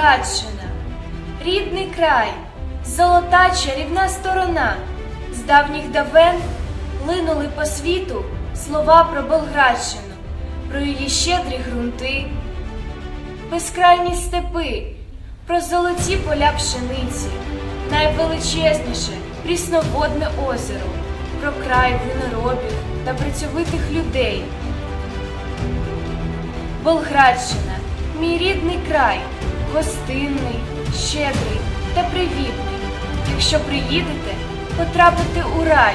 Болградщина, рідний край, золота чарівна сторона. З давніх давен линули по світу слова про Болградщину, про її щедрі ґрунти, безкрайні степи, про золоті поля пшениці, найвеличезніше прісноводне озеро, про край виноробів та працьовитих людей. Болградщина, мій рідний край, гостинний, щедрий та привітний. Якщо приїдете, потрапите у рай,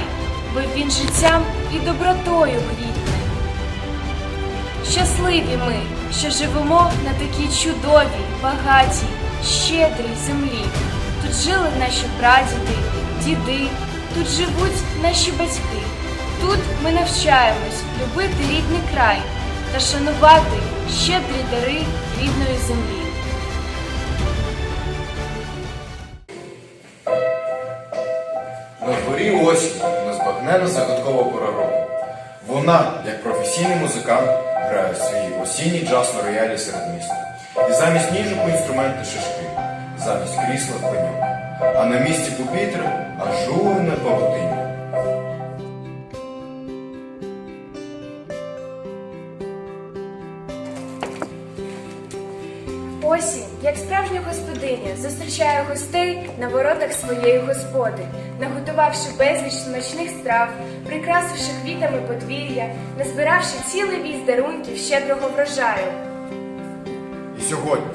бо він життям і добротою квітне. Щасливі ми, що живемо на такій чудовій, багатій, щедрій землі. Тут жили наші прадіди, діди, тут живуть наші батьки. Тут ми навчаємось любити рідний край та шанувати щедрі дари рідної землі. Дворі осінь незбагненна загадкова пора року. Вона, як професійний музикант, грає свій осінній джаз на роялі серед міста. І замість ніжок інструменти шишки, замість крісла пеньок. А на місці пупітра ажурне павутиння. Осінь, як справжня господиня, зустрічає гостей на воротах своєї господи, наготувавши безліч смачних страв, прикрасивши квітами подвір'я, назбиравши цілий віз дарунків щедрого врожаю. І сьогодні,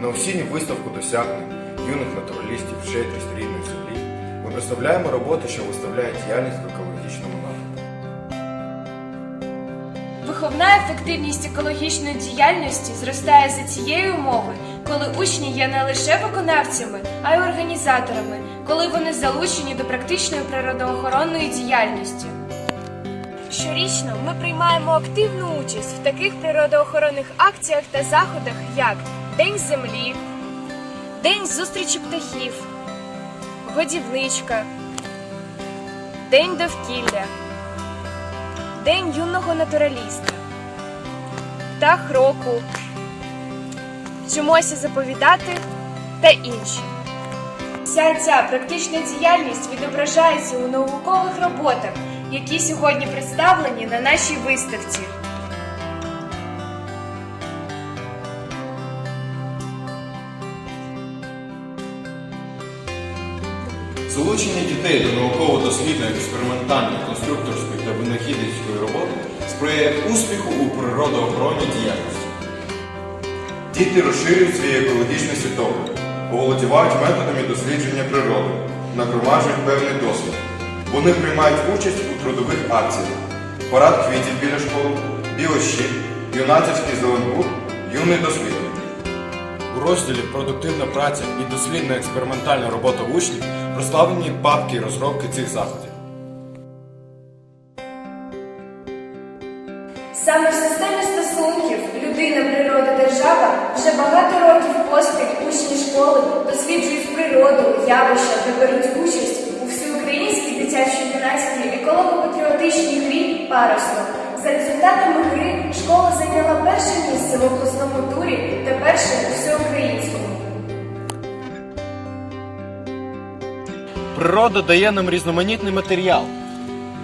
на осінню виставку досягнень юних натуралістів щедрість рідної землі, ми представляємо роботи, що виставляють діяльність в екологічному напрямку. Виховна ефективність екологічної діяльності зростає за цієї умови, коли учні є не лише виконавцями, а й організаторами, коли вони залучені до практичної природоохоронної діяльності. Щорічно ми приймаємо активну участь в таких природоохоронних акціях та заходах, як День землі, День зустрічі птахів, Годівничка, День довкілля. День юного натураліста, Птах року, Вчимося заповідати та інші. Вся ця практична діяльність відображається у наукових роботах, які сьогодні представлені на нашій виставці. Залучення дітей до науково-дослідної, експериментальної, конструкторської та винахідницької роботи сприяє успіху у природоохоронній діяльності. Діти розширюють свій екологічний світогляд, оволодівають методами дослідження природи, нагромаджують певний досвід. Вони приймають участь у трудових акціях, парад квітів біля школи, білощит, юнацький зеленбуд, юний дослідник. У розділі Продуктивна праця і дослідна експериментальна робота учнів прославлені папки і розробки цих заходів. Саме в системі людина, природа, держава вже багато років поспіль учні школи досліджують природу, явища та беруть участь у всеукраїнській дитячо-юнацькій еколого-патріотичній грі «Парусно». За результатами гри школа зайняла перше місце в обласному турі та перше у всеукраїнському. Природа дає нам різноманітний матеріал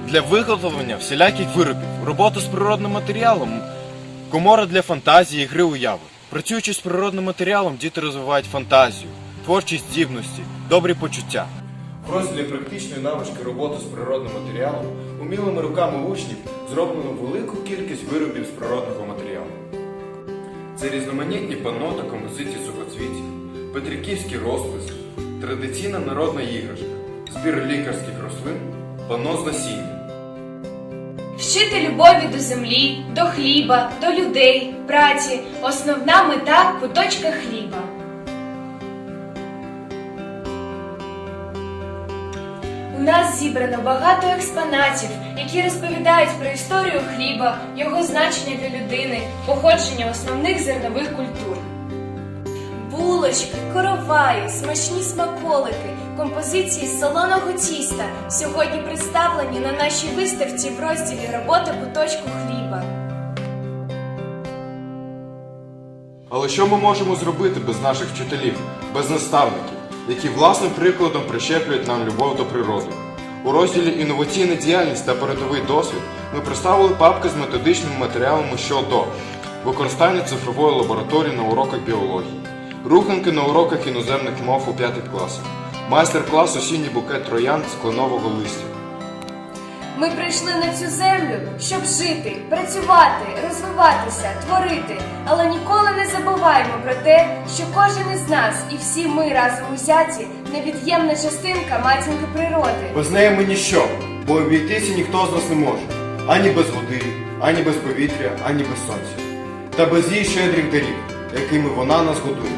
для виготовлення всіляких виробів, робота з природним матеріалом, комора для фантазії, гри уяви. Працюючи з природним матеріалом, діти розвивають фантазію, творчі здібності, добрі почуття. В розділі практичної навички роботи з природним матеріалом умілими руками учнів зроблено велику кількість виробів з природного матеріалу. Це різноманітні панно та композиції сухоцвітів, петриківський розпис, традиційна народна іграшка, збір лікарських рослин, панно з насіння. Вчити любові до землі, до хліба, до людей, праці основна мета куточка хліба. У нас зібрано багато експонатів, які розповідають про історію хліба, його значення для людини, походження основних зернових культур. Булочки, короваї, смачні смаколики, композиції з солоного тіста сьогодні представлені на нашій виставці в розділі Робота куточку хліба. Але що ми можемо зробити без наших вчителів, без наставників, які власним прикладом прищеплюють нам любов до природи? У розділі Інноваційна діяльність та передовий досвід ми представили папки з методичними матеріалами щодо використання цифрової лабораторії на уроках біології, руханки на уроках іноземних мов у п'ятих класах, майстер-клас осінній букет троян з кленового листя. Ми прийшли на цю землю, щоб жити, працювати, розвиватися, творити, але ніколи не забуваємо про те, що кожен із нас і всі ми разом узяті невід'ємна частинка матінки природи. Без неї ми ніщо, бо обійтися ніхто з нас не може. Ані без води, ані без повітря, ані без сонця. Та без її щедрих дарів, якими вона нас годує.